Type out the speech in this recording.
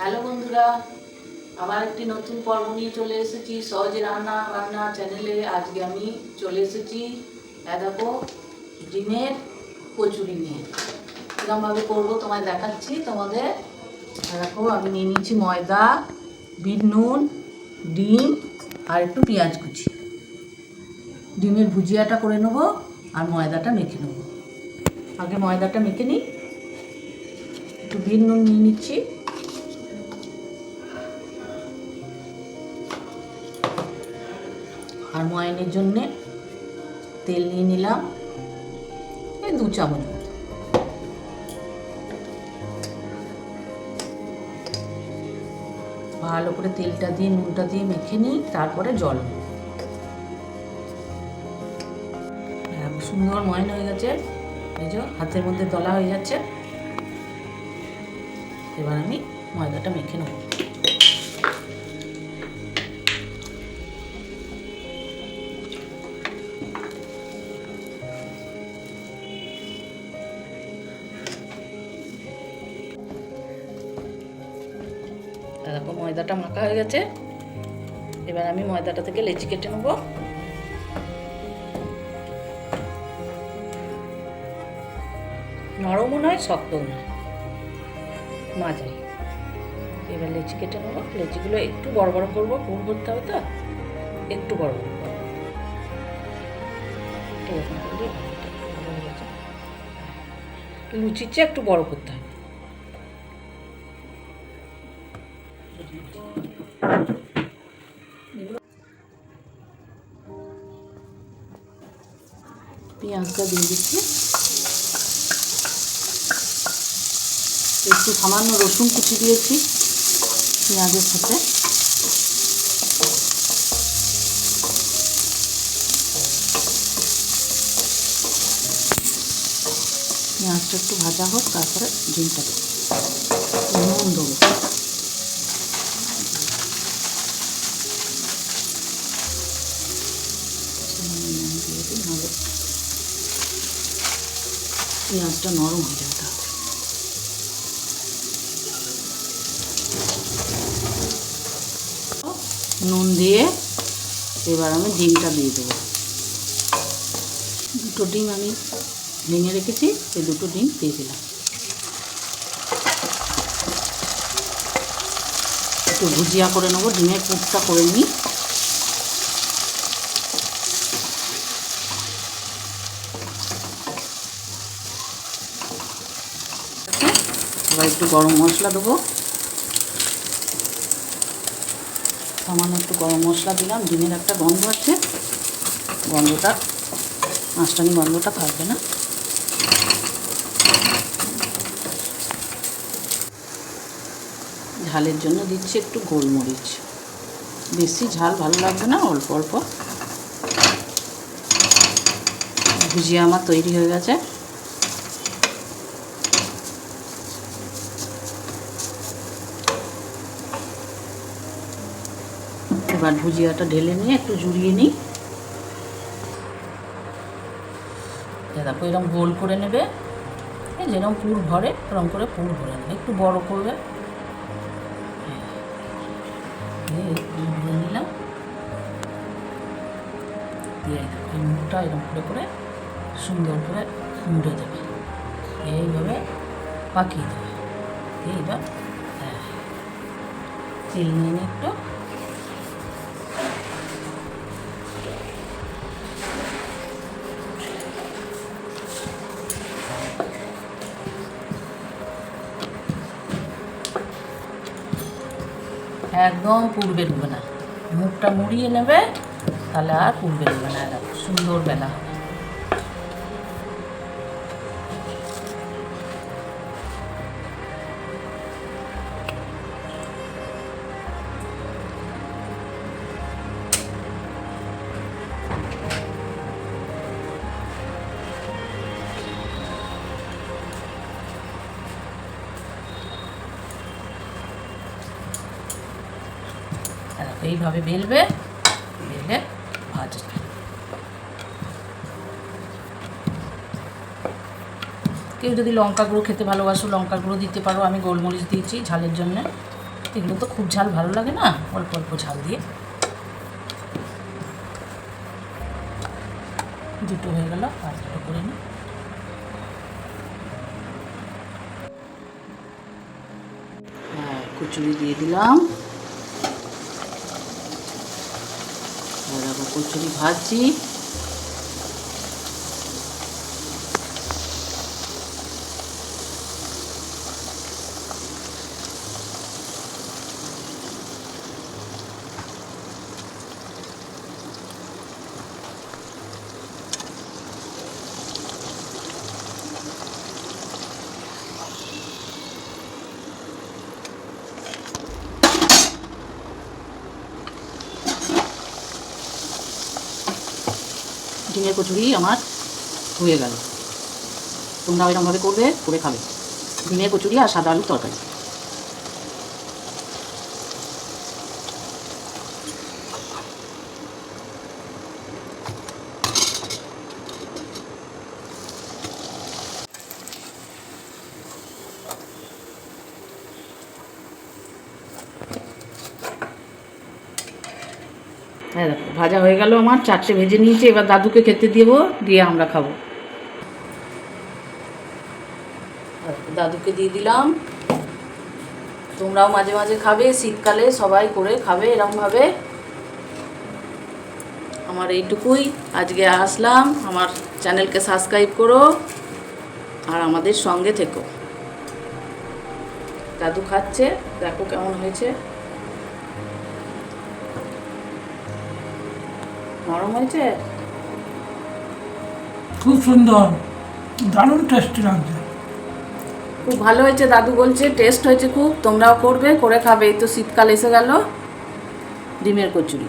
Hello বন্ধুরা, আবার একটি নতুন পর্ব নিয়ে চলে এসেছি। সহজে রান্না বান্না চ্যানেলে আজকে আমি চলে এসেছি। দেখো, ডিমের কচুরি নিয়ে। কীরকমভাবে করব তোমায় দেখাচ্ছি। তোমাদের দেখো, আমি নিয়ে নিচ্ছি ময়দা, বিট নুন, ডিম আর একটু পেঁয়াজ কুচি। ডিমের ভুজিয়াটা করে নেব আর ময়দাটা মেখে নেব। আগে ময়দাটা মেখে নিই। একটু বিট নুন নিয়ে নিচ্ছি। ময়নের জন্যে তেল নিয়ে নিলাম। এই দু চামচ ভালো করে তেলটা দিয়ে নুনটা দিয়ে মেখে নিই তারপরে জল। হ্যাঁ, সুন্দর ময়ন হয়ে গেছে। এই যে হাতের মধ্যে দলা হয়ে যাচ্ছে। এবার আমি ময়দাটা মেখে নেব। ময়দাটা মাখা হয়ে গেছে। এবার আমি ময়দাটা থেকে লেচি কেটে নেব। নরমও নয়, শক্তও নয়। মাঝারি এবার লেচি কেটে নেব। লেচিগুলো একটু বড় বড় করব, পুর করতে হবে তো? একটু বড় বড় করব। লুচির চেয়ে একটু বড় করতে হবে। পেঁয়াজটা দিয়ে দিচ্ছি। একটু সামান্য রসুন কুচি দিয়েছি পেঁয়াজের সাথে। পেঁয়াজটা একটু ভাজা হোক, তারপরে ডিমটা নুন দেবো। পেঁয়াজটা নরম হয়ে যাবে তাহলে। নুন দিয়ে এবার আমি ডিমটা দিয়ে দেবো। দুটো ডিম আমি ভেঙে রেখেছি, এই দুটো ডিম দিয়ে দিলাম। একটু ভুজিয়া করে নেব, ডিমের পুরটা করে নিই। এবার একটু গরম মশলা দেবো। সামান্য একটু গরম মশলা দিলাম, ডিমের একটা গন্ধ আছে গন্ধটা মাছটানি গন্ধটা থাকবে না। ঝালের জন্য দিচ্ছি একটু গোলমরিচ। বেশি ঝাল ভালো লাগবে না, অল্প অল্প। ভুজিয়া আমার তৈরি হয়ে গেছে। এবার ভুজিয়াটা ঢেলে নিয়ে একটু জুড়িয়ে নিই। দেখো এরকম গোল করে নেবে। যেরকম পুর ভরে এরকম করে পুর ভরে নেবে। একটু বড় করবে। নিলাম। দিয়ে মুখটা এরকম করে করে সুন্দর করে মুড়ে দেবে। এইভাবে পাকিয়ে দেবে। এইবার হ্যাঁ তেল নিয়ে একটু। একদম পুর বেরোবে না মুখটা মুড়িয়ে নেবে তাহলে আর পুর বেরোবে না সুন্দর বেলা এইভাবে বেলবে, বেলে ভাজবে। কেউ যদি লঙ্কা গুঁড়ো খেতে ভালোবাসো, লঙ্কা গুঁড়ো দিতে পারো, আমি গোলমরিচ দিয়েছি ঝালের জন্য। এগুলো তো খুব ঝাল, ভালো লাগে না? অল্প অল্প ঝাল দিয়ে। দুটো হয়ে গেল, আর দুটো করে নিই। হ্যাঁ কচুরি দিয়ে দিলাম আর দেখো কচুরি ভাজছি। ডিমের কচুরি আমার হয়ে গেল। তোমরা ওইরকমভাবে করবে, করে খাবে। ডিমের কচুরি আর সাদা আলুর তরকারি। হ্যাঁ দেখো, ভাজা হয়ে গেল আমার, চারটে ভেজে নিয়েছি, এবার দাদুকে খেতে দেবো, দিয়ে আমরা খাব। দাদুকে দিয়ে দিলাম। তোমরাও মাঝে মাঝে খাবে, শীতকালে সবাই করে খাবে এরকমভাবে আমার এইটুকুই, আজকে আসলাম, আমার চ্যানেলকে সাবস্ক্রাইব করো, আর আমাদের সঙ্গে থেকো। দাদু খাচ্ছে, দেখো কেমন হয়েছে। নরম হয়েছে? খুব সুন্দর। দারুণ টেস্টি লাগছে খুব ভালো হয়েছে দাদু বলছে টেস্ট হয়েছে খুব তোমরাও করবে করে খাবে। এই তো শীতকাল এসে গেল। ডিমের কচুরি।